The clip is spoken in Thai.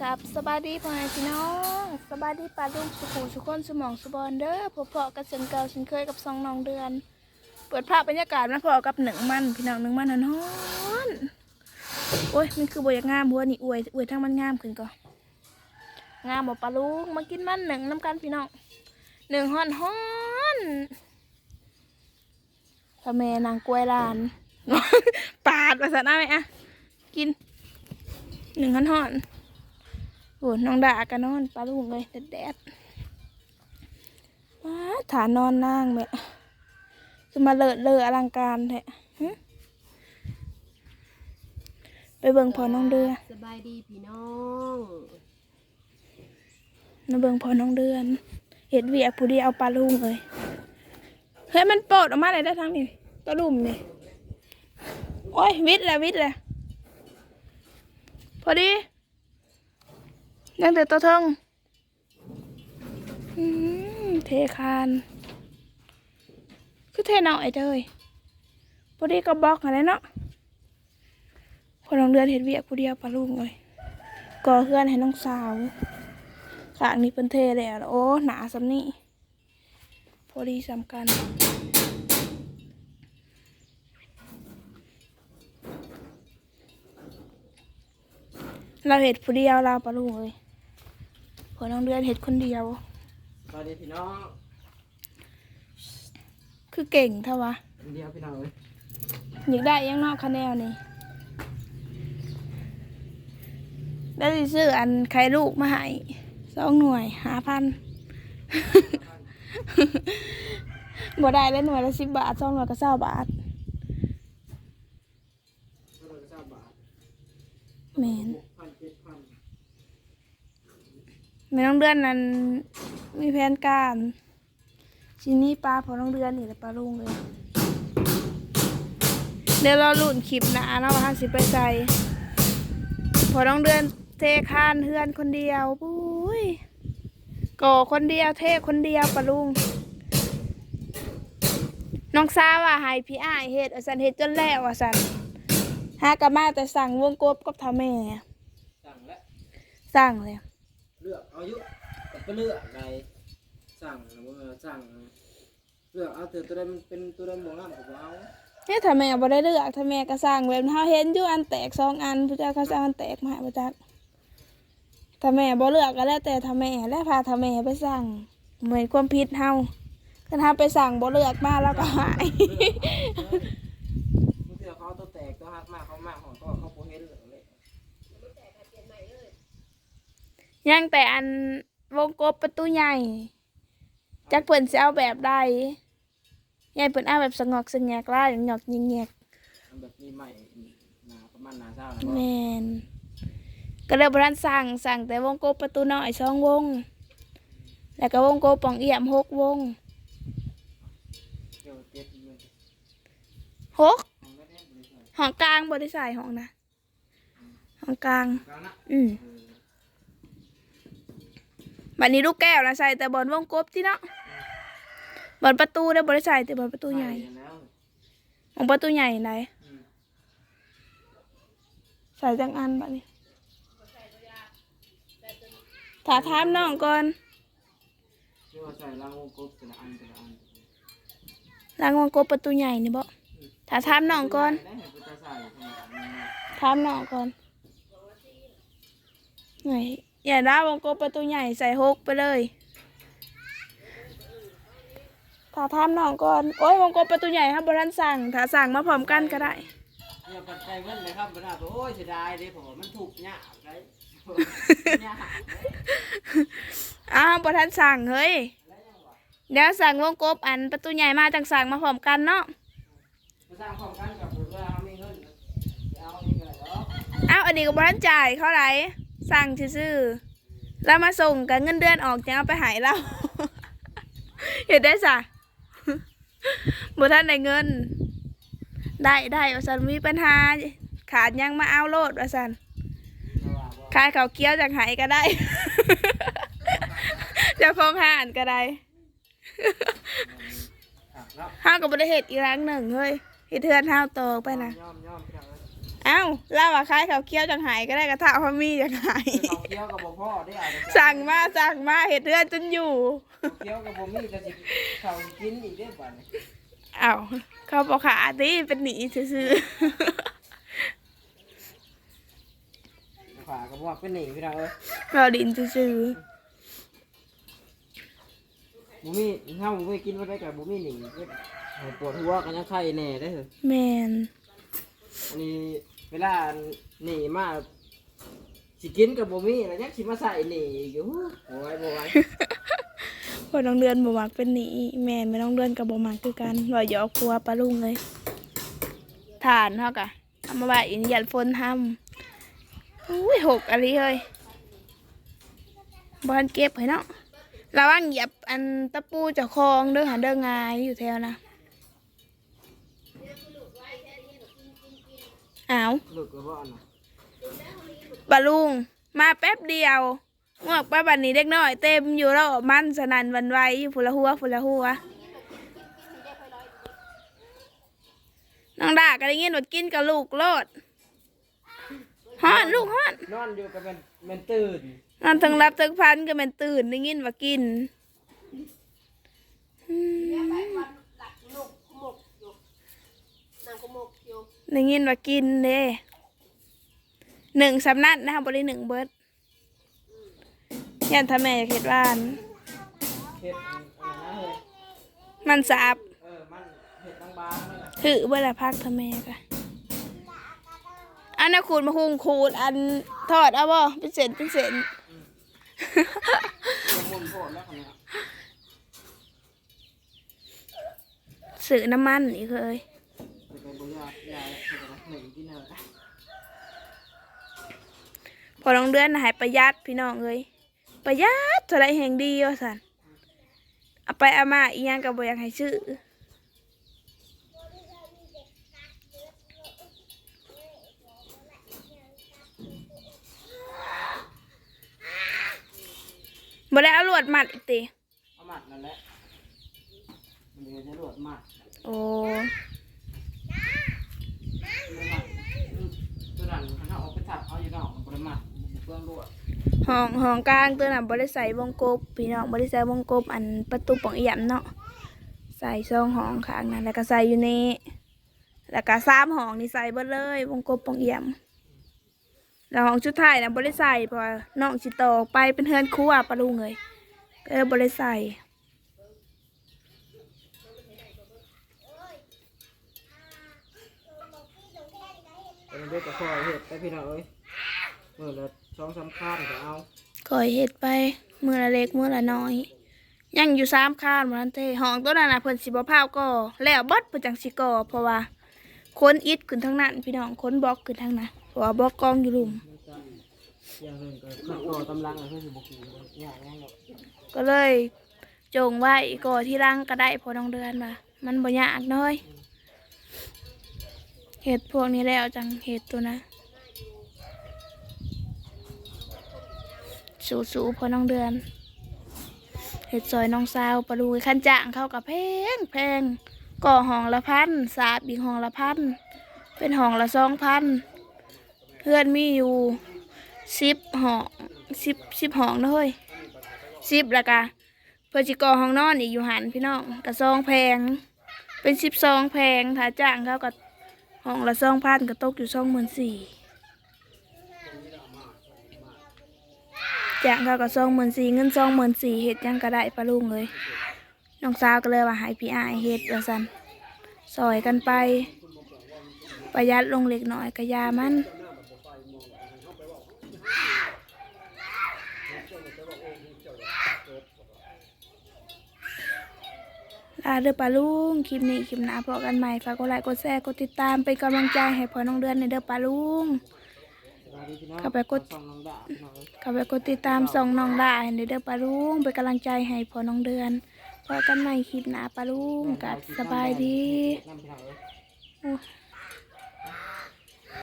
กับสบายดีพ่อแม่พี่น้องสบายดีป้าลุงสุขุสุขคนสมองสุบอนเด้อพบเพาะกับเชิงเก่าเชิงเคยกับสองน้องเดือน เปิดภาพบรรยากาศมาพอกับหนึ่งมันพี่น้องหนึ่งมันนอนโอ้ยมันคือบอยากงามบัวนี่อวยอวยทั้งมันงามขึ้นก่อนงามบอกปลาลุงมากินมันหนึ่งน้ำกันพี่น้องหนึ่งฮอนฮอนพ่อแม่นางกล้วยลานปาดภาษาหน้าไหมอะกินหนึ่งฮอนฮอน โอ้น้องดากันนอนปลาลูกเลยแดดแดดว้าฐานนอนนั่งแม่จะมาเลอะเลอะอลังการแท้หึไปเบิ่งพอน้องเดือนสบายดีพี่น้องมาเบิ่งพอน้องเดือนเห็ดเวียกผู้เดียวเอาปลาลูกเลยเฮ้ยมันโปดออกมาเลยได้ทั้งนี้ตะลุ่มนี่โอ้ยวิทย์แล้ววิทย์แล้วพอดี ยังแต่ตัวเทิงอืมเทคาน คือเทน่อยเจ้ยพอดีก็บล็อกอะไรเนาะพอน้องเดือนเห็ดเวียกผู้เดียวปลาลูกเลยก่อเพื่อนให้น้องสาวขางนี้เป็นเทแล้วโอ้หนาสำนี่พอดีสำคัญเราเห็ดผู้เดียวเราปลาลูกเลย อน้องเดือนเห็ดคนเดียวสวัสดีพี่น้อง คือเก่งเท่าวะคนเดียวพี่น้องเลยอยากได้ยังนอกคะแนนนี่ได้วสิซื้ออันไข่ลูกมาให้สองหน่วยหาพันบ่ได้แล้วหน่วยละสิบบาทสองหน่วยก็เศร้าบาทก็เลยทราบบาทแมน หกพันเจ็ดพัน แม่น้องเดือนนั้น มีแผนการชินี้ปลาพอน้องเดือนนี่แหละปลาลุงเลย เดี๋ยวเราลุ่นคลิปหนะเนาะว่าเราสิไปใส่พอน้องเดือนเทคานเฮือนคนเดียวปุ้ยก่อคนเดียวเทคนเดียวปลาลุงน้องซาว่าให้พี่อ้ายเฮ็ดอสันเฮ็ดจนแล้วอสันหากะมาแต่สั่งวงกบกับทาแม่สั่งและสั่งเลย เลือกเอายุก็เลือกในสั่งหรือว่าสั่งเลือกเอาเถอะตัวใดมันเป็นตัวใดหมวงงามก็บ่เอาเนี่ยถ้าแม่บ่ได้เลือกถ้าแม่ก็สร้างแบบเฮาเห็นอยู่อันแตกสองอันพระเจ้าเขาสร้างอันแตกมาให้พระเจ้าถ้าแม่บ่เลือกก็แล้วแต่ถ้าแม่และพาถ้าแม่ไปสั่งเหมือนความผิดเฮาถ้าเฮาไปสั่งบ่เลือกมาแล้วก็หาย บางทีเขาเอาตัวแตกตัวหักมากเขามากของก็เขาโบเห็นเลย ยังแต่อันวงกบประตูใหญ่ จักเพิ่นสิเอาแบบใดยายเพิ่นเอาแบบสงอกสงแงกล่าหยอกยิงแงกมันแบบมีใหม่หนาประมาณหนาเศร้านะแม่นก็เลยบ่ทันสั่งสั่งแต่วงกบประตูน้อยสองวง แล้วก็วงกบป่องเอี่ยมหกวงเดี๋ยวเจ็ดเงินหกของก็ได้บริษัทห้องกลางบริษัทห้องนะห้องกลางกลางนะอืม บัดนี้ลูกแก้วนะใส่แต่บอลวงกบที่เนาะบอลประตูได้บริษัทแต่บอลประตูใหญ่แล้วของประตูใหญ่ไหนอืมใส่จังอันบัดนี้ถาถามน้องก่อนเรียกว่าใส่รางวงกบแต่ละอันแต่ละอันล้างวงกบประตูใหญ่นี่บ่ถาถามน้องก่อนได้เห็นกูจะใส่ขนาดนี้ถามน้องก่อนไหน อย่าได้วงกบประตูใหญ่ใส่หกไปเลยถาถามน้องก่อน โอ้ยวงกบประตูใหญ่ครับบรันสั่งถ้าสั่งมาพร้อมกันก็ได้เนี่ยปัจจัยเงินเลยครับบรรดาโอ้ยเสียดายเลยผมมันถูกยากเลยยากอ้าวบทันสั่งเฮ้ยเดี๋ยวสั่งวงกบอันประตูใหญ่มาจังสั่งมาพร้อมกันเนาะมาสร้างความกันกับเวลาเขามีเงินเอาอีกเลยเหรออ้าวอันนี้ก็บทันจ่ายเขาไร สั่งซื่อๆแล้วมาส่งกันเงินเดือนออกจะเอาไปหายเรา เห็นได้สะบทันได้เงิน ได้ได้ว่าสันมีปัญหา ขาดยังมาเอาโลดว่าสันขายเขาเกี้ยวจากหายก็ได้ เจะคงหานก็ได้ห้ากับบริเหตุอีกครั้งหนึ่งเฮ้ยเฮ็ดเทือนห้าวโตไปนะ ย่อมย่อมพี่น้องเอ้ยเอ้าเล่าว่าคล้ายเขาวเคี้ยวจังหายก็ได้กระทะพอมีจังหายเขาเคี้ยวกับบ่พ่อได้เอาไปสั่งมาสั่งมาเห็ดเรือนจนอยู่เขาเคี้ยวกับบ่มีก็สิเขากินอีกได้อบัดนี้เอ้าเขาบอกขาตีเป็นหนีซื้อฝาก็บ่ว่าเป็นหนีพี่น้องเอ้ยๆเราดินซื้อบ่มีเฮาบ่มีกินบ่ได้ก็บ่มีหนีเพิ่นให้ปวดหัวกันยังไข้แน่ได้อเถอะๆแมนอันนี้ เวลาหนีมาสิกินกับบ่มีแล้วยังสิมาใส่หนีอยู่โอ้ยบ่ไหวพอน้องเดือนบ่มักเป็นหนีแมนไม่น้องเดือนกับบ่มักคือกันว่าหยอกครัวปลาลุงเลยฐานเฮากะเอามาไว้อินยันฝนทำอุ้ยหกอะไรเฮ้ยบ้านเก็บให้เนาะระวังเหยียบอันตะปูเจะคลองเด้อหาเด้องายอยู่แถวนะ อ้าวลึกแล้วบ่อันน่ะบาลุง มาแป๊บเดียวงอกไปบันนี้เด็กน้อย เต็มอยู่แล้วมันสนันหวันไหวอยู่ฟุละหัวฟุละหัวน้องดาก็ได้ยินว่ากินกับลูกโลดฮอนลูกฮอนนอนอยู่ก็เป็นแม่นตื่นนอนทั้งรับทั้งพันก็แมันตื่นได้ยินว่ากินอืม ได้ยินว่ากินเด้หนึ่งสำนักนะคะบริหนึ่งเบิร์ดยันทำแม่อยากเห็ดบ้านเฮ็ดมันสาบเออมันเฮ็ดบางๆนั่นน่ะถือเวลาพักทำแม่กะอันนั้นขูดมาคุงขูดอันทอดเอาบ่เป็นเศษเป็นเศษยังมุนโพดแล้วคนเนี้ยสื่อน้ำมันอีกเคย บ่ยากยาเฮ็ดอะไรหนึ่งกินเถอะพอน้องเดือนหายประหยัดพี่น้องเอ้ยประหยัดเท่าไรแห่งดีว่าสันเอาไปเอามาอีหยังกับบ่อยากให้ซื้อบ่ได้เอาลวดมัดอีกติเอามัดนั่นแหละมันจะจะรวดมัด โอ้ไม่มัดอืม ตัวนั้นเอาออกไปถักเอาอยู่นอกมันบ่ได้มัดบ่เปลืองรวห้องห้องกลางตัวน่ะบ่ได้ใส่วงกบพี่น้องบ่ได้ใส่วงกบอันประตูปองเอี่ยมเนาะใส่ซองห้องข้างนั้นแล้วก็ใส่อยู่นี่แล้วก็สามห้องนี่ใส่เบิดเลยวงกบปองเอี่ยมแล้วห้องชุดไทยน่ะบ่ได้ใส่เพราะว่าน้องสิตโตไปเป็นเฮือนครัวปะลุงเลยก็เลยบ่ ได้ใส่เป็นเด็กก็คอยเฮ็ดไปพี่น้องเอ้ยมื้อละสองสามข้านก็เอาก่อยเฮ็ดไปมื้อละเล็กมื้อละน้อย ยังอยู่สามคานบ่ทันเตห้องตัวนั้นน่ะเพิ่นสิบ่พาวก่อแล้วเบิดเพิ่นจังสิก่อเพราะว่าคนอิดขึ้นทางนั้นพี่น้องคนบล็อกขึ้นทางนั้นเพราะว่าบล็อกกองอยู่หลุม อย่างหนึ่งก็ขัดต่อกำลังอะเพื่อนสิบกูอย่างนั้นหรอกก็เลยจงไว้ก่อที่รังก็ได้พอน้องเดือนมามันบ่ยากน้อย เห็ดพวกนี้แล้วจังเห็ดตัวนะสูๆพอน้องเดือน เห็ดซอยน้องสาวปลาลูขั้นจ้างเข้ากับแพงแพงก่อห้องละพันสาบอีกห้องละพันเป็นห้องละสองพันเพื่อนมีอยู่สิบห้องสิบสิบห้องนะเฮ้ยสิบล้วกะเพื่อจิกอห้องนอนอีกอยู่หันพี่น้องกระซองแพง เป็นสิบซองแพงถ้าจ้างเขากับ ห้องละซองพันก็ตกอยู่สองหมื่นสี่จ้างเขากับสองหมื่นสี่เงินสองหมื่นสี่เฮ็ดยังก็ได้ปะลุงเลยน้องสาวก็เลยว่าหายพี่อายเฮ็ดว่าสันซอยกันไป ประหยัดลงเล็กน้อยกะยามัน ลาเด้อปลาลุงคลิปนี้คลิปหน้าพอกันใหม่ฝากกดไลค์กดแชร์กดติดตามเป็นกำลังใจให้พอน้องเดือนในเด้อปลาลุงสวัสดีพี่น้องเข้าไปกดเข้าไปกดติดตามส่องน้องได้ในเด้อปลาลุงเป็นกำลังใจให้พอน้องเดือนพอกันใหม่คลิปหน้าปลาลุงกัดสบายดี